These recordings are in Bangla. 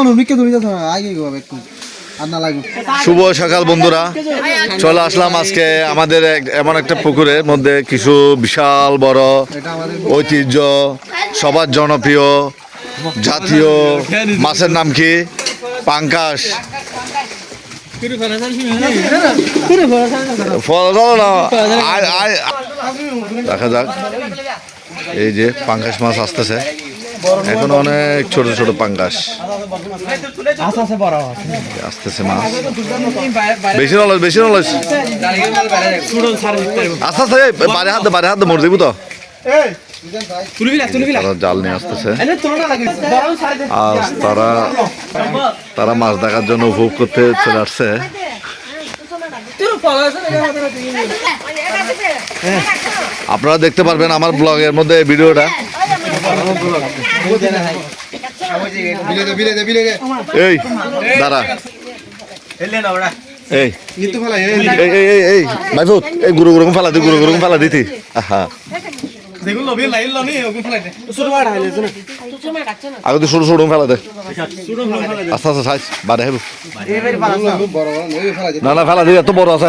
এখন তুমি যাচ্ছ আগে একটু শুভ সকাল বন্ধুরা। চলে আসলাম আজকে আমাদের এমন একটা পুকুরের মধ্যে কিছু বিশাল বড় ঐতিহ্য সবার জনপ্রিয় জাতীয় মাছের নাম কি? পাঙ্কাশ। দেখা যাক। এই যে পাঙ্কাশ মাছ আসতেছে। এখন অনেক ছোট ছোট আস্তে আসতেছে মাছ। বেশি নলেজ বেশি নলেজ। আস্তে আস্তে বারে হাত বারে হাত মরে দিবি তো। তারা জাল নিয়ে আসতেছে। আজ তারা তারা মাছ দেখার জন্য উপভোগ করতে চলে আসছে। আপনারা দেখতে পারবেন আমার ব্লগের মধ্যে ভিডিওটা। এই, দাঁড়া। এই। এই এই গুরু গুরু ফেলা দি, গুরু গুরু ফেলা দিতি। আহা। আগে তো সরু ফেলা দে। আস্তে আস্তে সাইজ বারে হেবু। বড় ফেলা না না, ফেলা দি এত বড় আছে।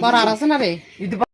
বড় আর আছে না রে